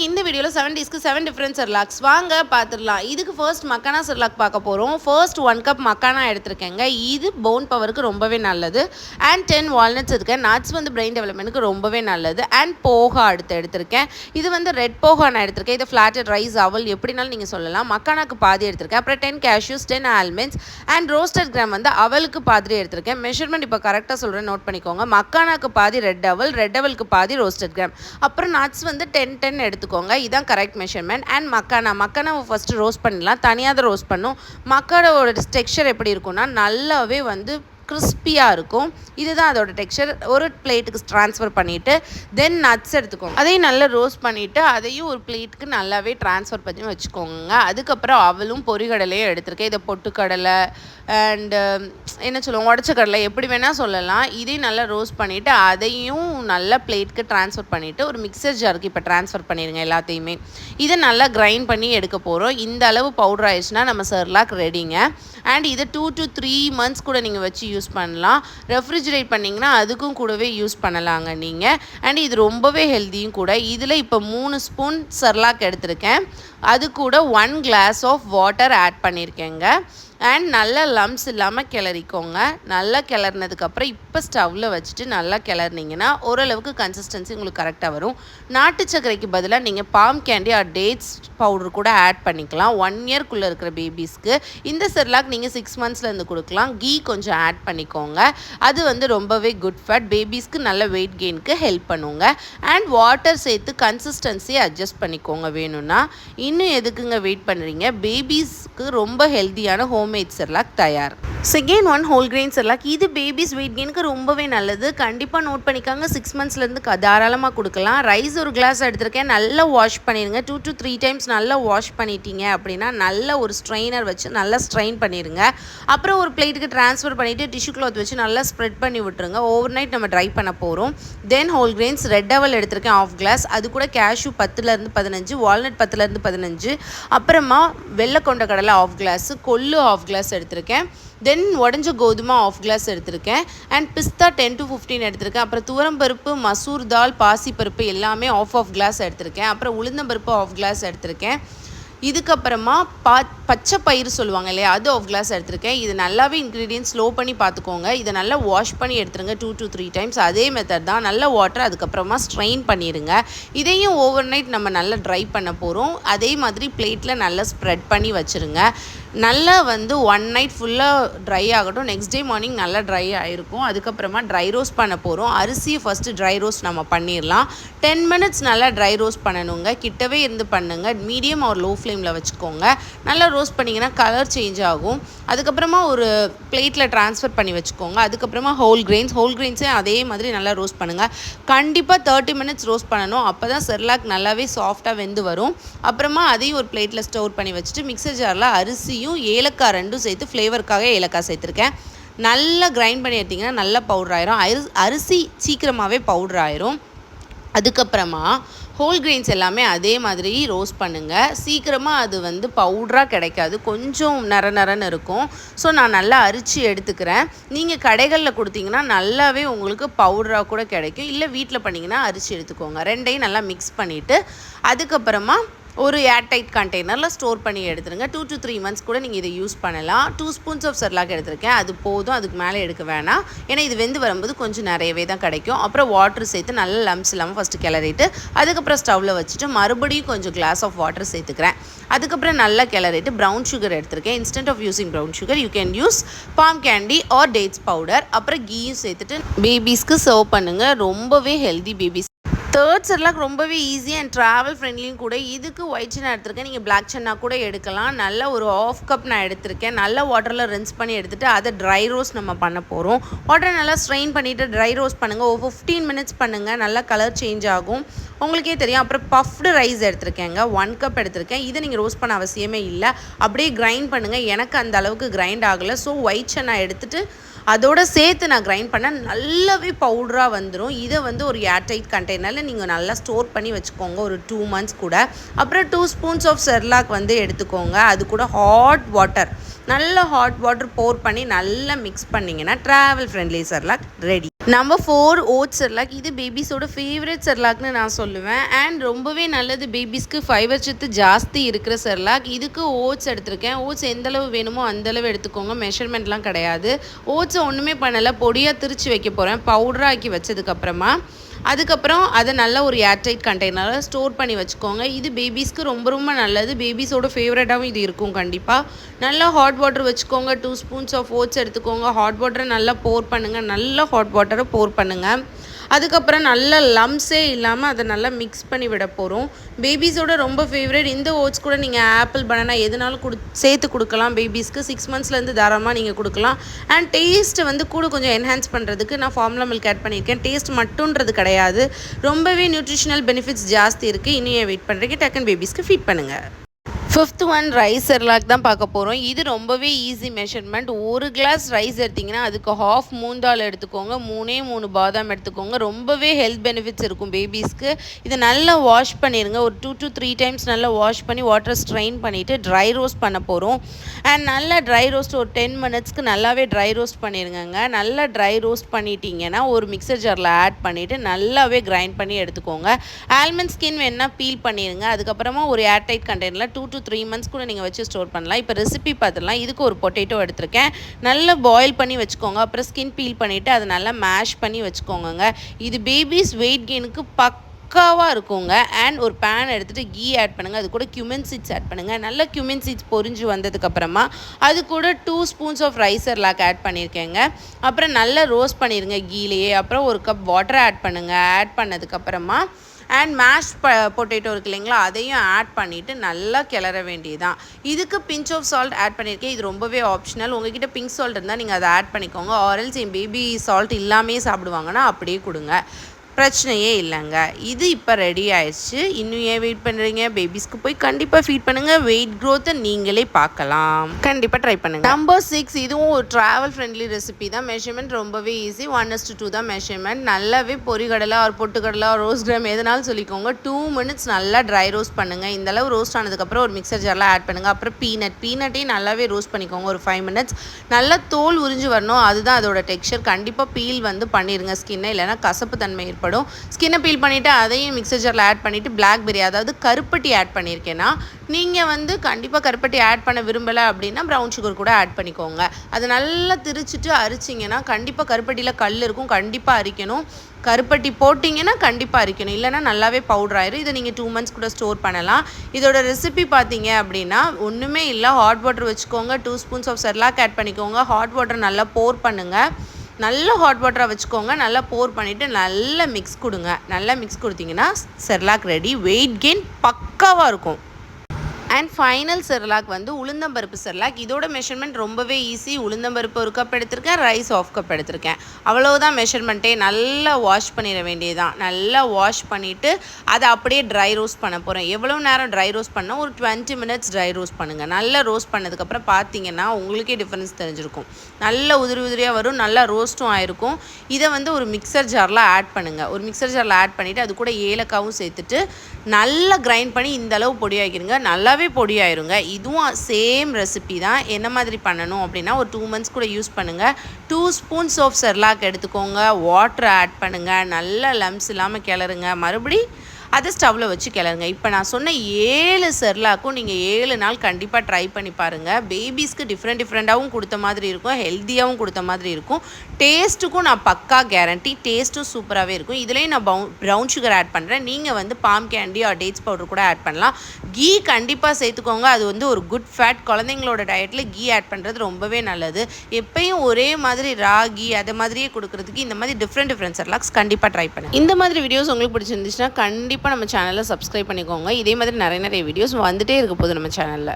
இன்றைக்கி இந்த வீடியோவில் செவன் டேஸ்க்கு செவன் டிஃப்ரெண்ட் செர்லாக்ஸ் வாங்க பார்த்துடலாம் இதுக்கு ஃபர்ஸ்ட் மக்கானா செர்லாக் பார்க்க போகிறோம் ஃபர்ஸ்ட் ஒன் கப் மக்கானா எடுத்திருக்கேங்க. இது போன் பவருக்கு ரொம்பவே நல்லது. அண்ட் டென் வால்நட்ஸ் இருக்கேன் நட்ஸ் வந்து பிரெயின் டெவலப்மெண்ட்டுக்கு ரொம்பவே நல்லது. அண்ட் போகா அடுத்து எடுத்திருக்கேன். இது வந்து ரெட் போகா நான் எடுத்திருக்கேன். இது ஃப்ளாட்டட் ரைஸ் அவல் எப்படினாலும் நீங்கள் சொல்லலாம். மக்கானாக்கு பாதி எடுத்திருக்கேன். அப்புறம் ten cashews ten almonds and roasted gram வந்து அவலுக்கு பாதி எடுத்திருக்கேன். மெஷர்மெண்ட் இப்போ கரெக்டாக சொல்கிறேன் நோட் பண்ணிக்கோங்க. மக்கானாக்கு பாதி ரெட் அவல் ரெட் அவலுக்கு பாதி ரோஸ்டட் கிராம் அப்புறம் நட்ஸ் வந்து டென் டென் எடுத்துக்கோங்க. இதான் கரெக்ட் மெஷர்மெண்ட் அண்ட் மக்கானா மக்கானாவை ஃபஸ்ட்டு ரோஸ்ட் பண்ணிடலாம். தனியாக தான் ரோஸ்ட் பண்ணும். மக்கானோட டெக்ஸ்சர் எப்படி இருக்கும்னா நல்லாவே வந்து கிறிஸ்பியாக இருக்கும். இதுதான் அதோட டெக்ஸ்சர் ஒரு பிளேட்டுக்கு ட்ரான்ஸ்ஃபர் பண்ணிவிட்டு தென் நட்ஸ் எடுத்துக்கோங்க. அதையும் நல்லா ரோஸ்ட் பண்ணிவிட்டு அதையும் ஒரு பிளேட்டுக்கு நல்லாவே ட்ரான்ஸ்ஃபர் பண்ணி வச்சுக்கோங்க. அதுக்கப்புறம் அவளும் பொறிகடலையும் எடுத்திருக்கேன். இதை பொட்டுக்கடலை அண்டு um, என்ன சொல்லுவோம் உடச்ச கடலை எப்படி வேணால் சொல்லலாம். இதையும் நல்லா ரோஸ்ட் பண்ணிவிட்டு அதையும் நல்லா பிளேட்டுக்கு ட்ரான்ஸ்ஃபர் பண்ணிவிட்டு ஒரு மிக்சர் ஜாருக்கு இப்போ ட்ரான்ஸ்ஃபர் பண்ணிடுங்க எல்லாத்தையுமே. இதை நல்லா கிரைண்ட் பண்ணி எடுக்க போகிறோம் இந்த அளவு பவுடர் ஆயிடுச்சுன்னா நம்ம சர்லாக் ரெடிங்க அண்ட் இதை டூ டு த்ரீ மந்த்ஸ் கூட நீங்கள் வச்சு யூஸ் பண்ணலாம். ரெஃப்ரிஜிரேட் பண்ணிங்கன்னா அதுக்கும் கூடவே யூஸ் பண்ணலாங்க நீங்கள் அண்ட் இது ரொம்பவே ஹெல்த்தியும் கூட. இதில் இப்போ மூணு ஸ்பூன் சர்லாக் எடுத்திருக்கேன். அது கூட one glass of water add பண்ணியிருக்கேங்க and நல்லா லம்ஸ் இல்லாமல் கிளறிக்கோங்க. நல்லா கிளறினதுக்கப்புறம் இப்போ ஸ்டவ்வில் வச்சுட்டு நல்லா கிளறினீங்கன்னா ஓரளவுக்கு கன்சிஸ்டன்சி உங்களுக்கு கரெக்டாக வரும். நாட்டு சர்க்கரைக்கு பதிலாக நீங்கள் palm candy or dates powder கூட ஆட் பண்ணிக்கலாம். ஒன் இயர்க்குள்ளே இருக்கிற பேபிஸ்க்கு இந்த செர்லாக் நீங்கள் சிக்ஸ் மந்த்ஸ்லேருந்து கொடுக்கலாம். கீ கொஞ்சம் ஆட் பண்ணிக்கோங்க. அது வந்து ரொம்பவே குட் ஃபேட் பேபிஸ்க்கு நல்ல வெயிட் கெயினுக்கு ஹெல்ப் பண்ணுவோங்க அண்ட் வாட்டர் சேர்த்து கன்சிஸ்டன்சி அட்ஜஸ்ட் பண்ணிக்கோங்க வேணும்னா. இன்னும் எதுக்குங்க வெயிட் பண்ணுறீங்க பேபிஸ்க்கு ரொம்ப ஹெல்த்தியான ஹோம்மேட் செர்லாக் தயார். Second one whole grain Cerelac இது பேபிஸ் வெயிட் கெயினுக்கு ரொம்பவே நல்லது. கண்டிப்பாக நோட் பண்ணிக்காங்க. சிக்ஸ் மந்த்ஸ்லேருந்து தாராளமாக கொடுக்கலாம். ரைஸ் ஒரு கிளாஸ் எடுத்திருக்கேன். நல்லா வாஷ் பண்ணிடுங்க டூ டு த்ரீ டைம்ஸ் நல்லா வாஷ் பண்ணிட்டீங்க அப்படின்னா நல்ல ஒரு ஸ்ட்ரெயினர் வச்சு நல்லா ஸ்ட்ரெயின் பண்ணிடுங்க அப்புறம் ஒரு பிளேட்டுக்கு ட்ரான்ஸ்ஃபர் பண்ணிவிட்டு டிஷ்யூ கிளாத் வச்சு நல்லா ஸ்ப்ரெட் பண்ணி விட்டுருங்க. ஓவர் நைட் நம்ம ட்ரை பண்ண போகிறோம் தென் ஹோல் கிரெயின்ஸ் ரெட் அவல் எடுத்திருக்கேன் ஆஃப் கிளாஸ் அது கூட கேஷ்யூ பத்துலேருந்து பதினஞ்சு வால்நட் பத்துலேருந்து பதினஞ்சு. அப்புறமா வெள்ளை கொண்ட கடலை ஆஃப் கிளாஸ் கொள்ளு ஆஃப் கிளாஸ் எடுத்திருக்கேன். தென் உடஞ்ச கோதுமை ஆஃப் கிளாஸ் எடுத்திருக்கேன். And pista ten to fifteen எடுத்திருக்கேன். அப்புறம் துவரம்பருப்பு மசூர் தால் பாசிப்பருப்பு எல்லாமே ஆஃப் ஆஃப் கிளாஸ் எடுத்திருக்கேன். அப்புறம் உளுந்தம்பருப்பு ஆஃப் கிளாஸ் எடுத்திருக்கேன். இதுக்கப்புறமா பா பச்சை பயிர் சொல்லுவாங்க இல்லையா அது ஆஃப் கிளாஸ் எடுத்திருக்கேன். இது நல்லாவே இன்க்ரீடியன்ஸ் ஸ்லோ பண்ணி பார்த்துக்கோங்க. இதை நல்லா வாஷ் பண்ணி எடுத்துருங்க டூ டு த்ரீ டைம்ஸ் அதே மெத்தட் தான். நல்ல வாட்டர் அதுக்கப்புறமா ஸ்ட்ரெயின் பண்ணிடுங்க இதையும் ஓவர் நைட் நம்ம நல்லா ட்ரை பண்ண போகிறோம் அதே மாதிரி பிளேட்டில் நல்லா ஸ்ப்ரெட் பண்ணி வச்சுருங்க. நல்லா வந்து ஒன் நைட் ஃபுல்லாக ட்ரை ஆகட்டும். நெக்ஸ்ட் டே மார்னிங் நல்லா ட்ரை ஆகிருக்கும் அதுக்கப்புறமா ட்ரை ரோஸ்ட் பண்ண போகிறோம் அரிசியை ஃபஸ்ட்டு ட்ரை ரோஸ்ட் நம்ம பண்ணிடலாம். டென் மினிட்ஸ் நல்லா ட்ரை ரோஸ்ட் பண்ணணுங்க. கிட்டவே இருந்து பண்ணுங்கள் மீடியம் ஒரு லோ ஃப்ளேமில் வச்சுக்கோங்க. நல்லா ரோஸ்ட் பண்ணிங்கன்னா கலர் சேஞ்ச் ஆகும். அதுக்கப்புறமா ஒரு பிளேட்டில் ட்ரான்ஸ்ஃபர் பண்ணி வச்சுக்கோங்க. அதுக்கப்புறமா ஹோல் கிரெயின்ஸ் ஹோல் கிரெயின்ஸே அதே மாதிரி நல்லா ரோஸ்ட் பண்ணுங்கள் கண்டிப்பாக தேர்ட்டி மினிட்ஸ் ரோஸ்ட் பண்ணணும். அப்போ தான் செர்லாக் நல்லாவே சாஃப்டாக வெந்து வரும். அப்புறமா அதையும் ஒரு பிளேட்டில் ஸ்டோர் பண்ணி வச்சுட்டு மிக்சர் ஜாரில் அரிசி அரிசியும் ஏலக்காய் ரெண்டும் சேர்த்து ஃப்ளேவருக்காக ஏலக்காய் சேர்த்துருக்கேன். நல்லா கிரைண்ட் பண்ணி எடுத்திங்கன்னா நல்லா பவுடர் ஆயிரும். அரி அரிசி சீக்கிரமாகவே பவுடர் ஆயிரும். அதுக்கப்புறமா ஹோல் கிரெயின்ஸ் எல்லாமே அதே மாதிரி ரோஸ்ட் பண்ணுங்கள் சீக்கிரமாக அது வந்து பவுட்ராக கிடைக்காது. கொஞ்சம் நர நரன்னு இருக்கும். ஸோ நான் நல்லா அரிச்சு எடுத்துக்கிறேன். நீங்கள் கடைகளில் கொடுத்தீங்கன்னா நல்லாவே உங்களுக்கு பவுடராக கூட கிடைக்கும். இல்லை வீட்டில் பண்ணிங்கன்னா அரிச்சு எடுத்துக்கோங்க. ரெண்டையும் நல்லா மிக்ஸ் பண்ணிவிட்டு அதுக்கப்புறமா ஒரு ஏர்டைட் கண்டெய்னரில் ஸ்டோர் பண்ணி எடுத்துருங்க. டூ டு த்ரீ மந்த்ஸ் கூட நீங்கள் இதை யூஸ் பண்ணலாம். டூ ஸ்பூன்ஸ் ஆஃப் செர்லாக் எடுத்திருக்கேன். அது போதும் அதுக்கு மேலே எடுக்க வேணாம். ஏன்னா இது வெந்து வரும்போது கொஞ்சம் நிறையவே தான் கிடைக்கும். அப்புறம் வாட்டர் சேர்த்து நல்ல லம்ஸ் இல்லாமல் ஃபஸ்ட்டு கிளறிட்டு அதுக்கப்புறம் ஸ்டவ்வில் வச்சுட்டு மறுபடியும் கொஞ்சம் கிளாஸ் ஆஃப் வாட்டர் சேர்த்துக்கிறேன். அதுக்கப்புறம் நல்லா கிளறிட்டு ப்ரௌன் சுகர் எடுத்திருக்கேன். Instant of using brown sugar you can use palm candy or dates powder அப்புறம் கீயும் சேர்த்துட்டு பேபிஸ்க்கு சர்வ் பண்ணுங்கள் ரொம்பவே ஹெல்தி பேபிஸ் தேர்ட் செட்லாம் ரொம்பவே ஈஸி அண்ட் ட்ராவல் ஃப்ரெண்ட்லியும் கூட. இதுக்கு ஒயிட் சென்னா எடுத்திருக்கேன். நீங்கள் பிளாக் சன்னா கூட எடுக்கலாம். நல்ல ஒரு ஆஃப் கப் நான் எடுத்திருக்கேன். நல்ல வாட்டரில் ரின்ஸ் பண்ணி எடுத்துகிட்டு அதை ட்ரை ரோஸ் நம்ம பண்ண போகிறோம் வாட்டரை நல்லா ஸ்ட்ரெயின் பண்ணிவிட்டு ட்ரை ரோஸ் பண்ணுங்கள் ஒரு ஃபிஃப்டீன் மினிட்ஸ் பண்ணுங்கள் நல்லா கலர் சேஞ்ச் ஆகும். உங்களுக்கே தெரியும். அப்புறம் பஃப்டு ரைஸ் எடுத்திருக்கேங்க. ஒன் கப் எடுத்திருக்கேன். இதை நீங்கள் ரோஸ் பண்ண அவசியமே இல்லை. அப்படியே கிரைண்ட் பண்ணுங்கள் எனக்கு அந்த அளவுக்கு கிரைண்ட் ஆகலை. ஸோ ஒயிட் சென்னா எடுத்துகிட்டு அதோட சேர்த்து நான் கிரைண்ட் பண்ண நல்லாவே பவுடராக வந்துடும் இதை வந்து ஒரு ஏர்டைட் கண்டெய்னரில் நீங்கள் நல்லா ஸ்டோர் பண்ணி வச்சுக்கோங்க. ஒரு டூ மந்த்ஸ் கூட. அப்புறம் டூ ஸ்பூன்ஸ் ஆஃப் செர்லாக் வந்து எடுத்துக்கோங்க. அது கூட ஹாட் வாட்டர் நல்ல ஹாட் வாட்டர் போர் பண்ணி நல்லா மிக்ஸ் பண்ணிங்கன்னா travel friendly Cerelac ready number four oats Cerelac இது பேபிஸோட ஃபேவரட் செர்லாக்னு நான் சொல்லுவேன். அண்ட் ரொம்பவே நல்லது பேபிஸ்க்கு ஃபைபர் சத்து ஜாஸ்தி இருக்கிற செர்லாக் இதுக்கு ஓட்ஸ் எடுத்திருக்கேன். ஓட்ஸ் எந்தளவு வேணுமோ அந்த அளவு எடுத்துக்கோங்க. மெஷர்மெண்ட்லாம் கிடையாது. ஓட்ஸை ஒன்றுமே பண்ணலை. பொடியாக திரிச்சு வைக்க போகிறேன் பவுடராக்கி வச்சதுக்கப்புறமா அதுக்கப்புறம் அதை நல்ல ஒரு ஏர்டைட் கண்டெய்னரில் ஸ்டோர் பண்ணி வச்சுக்கோங்க. இது பேபிஸ்க்கு ரொம்ப ரொம்ப நல்லது. பேபிஸோட ஃபேவரட்டாகவும் இது இருக்கும் கண்டிப்பாக நல்லா ஹாட் வாட்டர் வச்சுக்கோங்க. டூ ஸ்பூன்ஸ் ஆஃப் ஓட்ஸ் எடுத்துக்கோங்க. ஹாட் வாட்டரை நல்லா போர் பண்ணுங்கள் நல்லா ஹாட் வாட்டரை போர் பண்ணுங்கள் அதுக்கப்புறம் நல்ல லம்ஸே இல்லாமல் அதை நல்லா மிக்ஸ் பண்ணி விட போகிறோம் பேபிஸோட ரொம்ப ஃபேவரட் இந்த ஓட்ஸ் கூட நீங்கள் ஆப்பிள் பனானா எதுனாலும் கொடு சேர்த்து கொடுக்கலாம். பேபிஸ்க்கு சிக்ஸ் மந்த்ஸ்லேருந்து தாராளமாக நீங்கள் கொடுக்கலாம். அண்ட் டேஸ்ட்டை வந்து கூட கொஞ்சம் என்ஹான்ஸ் பண்ணுறதுக்கு நான் ஃபார்முலா மில்க் ஆட் பண்ணியிருக்கேன். டேஸ்ட் மட்டுன்றது கிடையாது. ரொம்பவே நியூட்ரிஷனல் பெனிஃபிட்ஸ் ஜாஸ்தி இருக்குது இன்னும் வெயிட் பண்ணுறீங்க டக்குன்னு பேபிஸ்க்கு ஃபீட் பண்ணுங்கள் ஃபிஃப்த் ஒன் ரைஸ் செர்லாக் தான் பார்க்க போகிறோம் இது ரொம்பவே ஈஸி மெஷர்மெண்ட் ஒரு கிளாஸ் ரைஸ் எடுத்திங்கன்னா அதுக்கு ஹாஃப் மூந்தால் எடுத்துக்கோங்க. மூணே மூணு பாதாம் எடுத்துக்கோங்க. ரொம்பவே ஹெல்த் பெனிஃபிட்ஸ் இருக்கும் பேபிஸ்க்கு இதை நல்லா வாஷ் பண்ணிடுங்க ஒரு டூ டு த்ரீ டைம்ஸ் நல்லா வாஷ் பண்ணி வாட்டர் ஸ்ட்ரெயின் பண்ணிவிட்டு ட்ரை ரோஸ்ட் பண்ண போகிறோம் அண்ட் நல்லா ட்ரை ரோஸ்ட் ஒரு டென் மினிட்ஸ்க்கு நல்லாவே ட்ரை ரோஸ்ட் பண்ணிடுங்க நல்லா ட்ரை ரோஸ்ட் பண்ணிட்டீங்கன்னா ஒரு மிக்சர் ஜாரில் ஆட் பண்ணிவிட்டு நல்லாவே கிரைண்ட் பண்ணி எடுத்துக்கோங்க. ஆல்மண்ட் ஸ்கின் வேணால் பீல் பண்ணிடுங்க அதுக்கப்புறமா ஒரு ஏர்டைட் கண்டெய்னரில் டூ டு த்ரீ மந்த்ஸ் கூட நீங்கள் வச்சு ஸ்டோர் பண்ணலாம். இப்போ ரெசிபி பார்த்துடலாம். இதுக்கு ஒரு பொட்டேட்டோ எடுத்திருக்கேன். நல்லா பாயில் பண்ணி வச்சுக்கோங்க. அப்புறம் ஸ்கின் பீல் பண்ணிவிட்டு அதை நல்லா மேஷ் பண்ணி வச்சுக்கோங்க இது பேபிஸ் வெயிட் கெயினுக்கு பக் பக்காவாக இருக்குங்க. அண்ட் ஒரு பேன் எடுத்துகிட்டு கீ ஆட் பண்ணுங்கள் அது கூட கியூமின் சீட்ஸ் ஆட் பண்ணுங்கள் நல்ல கியூமின் சீட்ஸ் பொரிஞ்சு வந்ததுக்கப்புறமா அது கூட two spoons of rice Cerelac add பண்ணியிருக்கேங்க அப்புறம் நல்லா ரோஸ்ட் பண்ணிடுங்க கீலேயே அப்புறம் ஒரு கப் வாட்டர் ஆட் பண்ணுங்கள் ஆட் பண்ணதுக்கப்புறமா அண்ட் மேஷ் ப பொட்டேட்டோ இருக்கு இல்லைங்களா அதையும் ஆட் பண்ணிவிட்டு நல்லா கிளற வேண்டியதான் இதுக்கு பிஞ்ச் ஆஃப் சால்ட் ஆட் பண்ணியிருக்கேன் இது ரொம்பவே ஆப்ஷனல் உங்ககிட்ட பிங்க் சால்ட் இருந்தால் நீங்கள் அதை ஆட் பண்ணிக்கோங்க. ஆரல்ஸ் என் பேபி சால்ட் இல்லாமே சாப்பிடுவாங்கன்னா அப்படியே கொடுங்க. பிரச்சனையே இல்லைங்க. இது இப்போ ரெடி ஆயிடுச்சு. இன்னும் ஏன் வெயிட் பண்ணுறீங்க பேபிஸ்க்கு போய் கண்டிப்பாக ஃபீட் பண்ணுங்கள் வெயிட் க்ரோத்தை நீங்களே பார்க்கலாம். கண்டிப்பாக ட்ரை பண்ணுங்கள் நம்பர் சிக்ஸ் இதுவும் ஒரு ட்ராவல் ஃப்ரெண்ட்லி ரெசிபி தான். மெஷர்மெண்ட் ரொம்பவே ஈஸி ஒன் எஸ் டூ தான் மெஷர்மெண்ட் நல்லாவே பொரிகடலை ஒரு பொட்டுக்கடலை ஒரு ரோஸ் கிராம் எதுனாலும் சொல்லிக்கோங்க. டூ மினிட்ஸ் நல்லா ட்ரை ரோஸ்ட் பண்ணுங்கள் இந்தளவு ரோஸ்ட் ஆனதுக்கப்புறம் ஒரு மிக்சர் ஜாரில் ஆட் பண்ணுங்கள் அப்புறம் பீனட் பீனட்டையும் நல்லாவே ரோஸ்ட் பண்ணிக்கோங்க. ஒரு ஃபைவ் மினிட்ஸ் நல்லா தோல் உறிஞ்சு வரணும். அதுதான் அதோட டெக்ஸ்சர் கண்டிப்பாக பீல் வந்து பண்ணிடுங்க ஸ்கின்னை இல்லைனா கசப்பு தன்மை ஏற்படும். தேவைப்படும். ஸ்கின்னை பீல் பண்ணிவிட்டு அதையும் மிக்சர் ஜாரில் ஆட் பண்ணிவிட்டு பிளாக்பெரி அதாவது கருப்பட்டி ஆட் பண்ணியிருக்கேன்னா நீங்கள் வந்து கண்டிப்பாக கருப்பட்டி ஆட் பண்ண விரும்பலை அப்படின்னா ப்ரௌன் சுகர் கூட ஆட் பண்ணிக்கோங்க. அதை நல்லா திரிச்சிட்டு அரிச்சிங்கன்னா கண்டிப்பாக கருப்பட்டியில் கல் இருக்கும் கண்டிப்பாக அரிக்கணும். கருப்பட்டி போட்டிங்கன்னா கண்டிப்பாக அரிக்கணும். இல்லைனா நல்லாவே பவுடர் ஆயிரும். இதை நீங்கள் டூ மந்த்ஸ் கூட ஸ்டோர் பண்ணலாம். இதோட ரெசிபி பார்த்தீங்க அப்படின்னா ஒன்றுமே இல்லை. ஹாட் வாட்டர் வச்சுக்கோங்க. Two spoons of Cerelac add பண்ணிக்கோங்க. ஹாட் வாட்டர் நல்லா போர் பண்ணுங்கள் நல்ல ஹாட் வாட்டராக வச்சுக்கோங்க. நல்லா போர் பண்ணிவிட்டு நல்லா மிக்ஸ் கொடுங்க. நல்லா மிக்ஸ் கொடுத்தீங்கன்னா செர்லாக் ரெடி வெயிட் கெயின் பக்காவாக இருக்கும். அண்ட் ஃபைனல் செர்லாக் வந்து உளுந்தம்பருப்பு செர்லாக் இதோட மெஷர்மெண்ட் ரொம்பவே ஈஸி உளுந்தம்பருப்பு ஒரு கப் எடுத்திருக்கேன் ரைஸ் ஆஃப் கப் எடுத்திருக்கேன். அவ்வளோதான் மெஷர்மெண்ட்டே நல்லா வாஷ் பண்ணிட வேண்டியதுதான். நல்லா வாஷ் பண்ணிவிட்டு அதை அப்படியே ட்ரை ரோஸ்ட் பண்ண போகிறேன் எவ்வளோ நேரம் ட்ரை ரோஸ்ட் பண்ணால் ஒரு டுவெண்ட்டி மினிட்ஸ் ட்ரை ரோஸ்ட் பண்ணுங்கள் நல்லா ரோஸ்ட் பண்ணதுக்கப்புறம் பார்த்தீங்கன்னா உங்களுக்கே டிஃப்ரென்ஸ் தெரிஞ்சிருக்கும். நல்ல உதிரி உதிரியாக வரும். நல்லா ரோஸ்ட்டும் ஆயிருக்கும். இதை வந்து ஒரு மிக்சர் ஜாரில் ஆட் பண்ணுங்கள் ஒரு மிக்சர் ஜாரில் ஆட் பண்ணிவிட்டு அது கூட ஏலக்காவும் சேர்த்துட்டு நல்லா கிரைண்ட் பண்ணி இந்த அளவு பொடியாக்கிடுங்க நல்லாவே பொடியாயிருங்க இதுவும் சேம் ரெசிபி தான். என்ன மாதிரி பண்ணணும் அப்படின்னா ஒரு டூ மந்த்ஸ் கூட யூஸ் பண்ணுங்கள் டூ ஸ்பூன்ஸ் ஆஃப் செர்லாக் எடுத்துக்கோங்க. வாட்டர் ஆட் பண்ணுங்கள் நல்ல லம்ஸ் இல்லாமல் கிளறுங்க. மறுபடி அதை ஸ்டவ்வில் வச்சு கிளறுங்க. இப்போ நான் சொன்ன ஏழு செர்லாக்கும் நீங்கள் ஏழு நாள் கண்டிப்பாக ட்ரை பண்ணி பாருங்கள் பேபிஸ்க்கு டிஃப்ரெண்ட் டிஃப்ரெண்ட்டாகவும் கொடுத்த மாதிரி இருக்கும். ஹெல்த்தியாகவும் கொடுத்த மாதிரி இருக்கும். டேஸ்ட்டுக்கும் நான் பக்கா கேரண்டி டேஸ்ட்டும் சூப்பராகவே இருக்கும். இதுலேயும் நான் பவு ப்ரௌன் சுகர் ஆட் பண்ணுறேன் நீங்கள் வந்து palm candy or dates powder கூட ஆட் பண்ணலாம். கீ கண்டிப்பாக சேர்த்துக்கோங்க. அது வந்து ஒரு குட் ஃபேட் குழந்தைங்களோட டயட்டில் கீ ஆட் பண்ணுறது ரொம்பவே நல்லது. எப்பயும் ஒரே மாதிரி ராகி அதை மாதிரியே கொடுக்குறதுக்கு இந்த மாதிரி டிஃப்ரெண்ட் டிஃப்ரெண்ட் செர்லாக்ஸ் கண்டிப்பாக ட்ரை பண்ணுங்கள் இந்த மாதிரி வீடியோஸ் உங்களுக்கு பிடிச்சிருந்துச்சுன்னா கண்டிப்பாக கண்டிப்பாக நம்ம சேனலை சப்ஸ்கிரைப் பண்ணிக்கோங்க. இதே மாதிரி நிறைய நிறைய வீடியோஸ் வந்துகிட்டே இருக்க போகுது நம்ம சேனலில்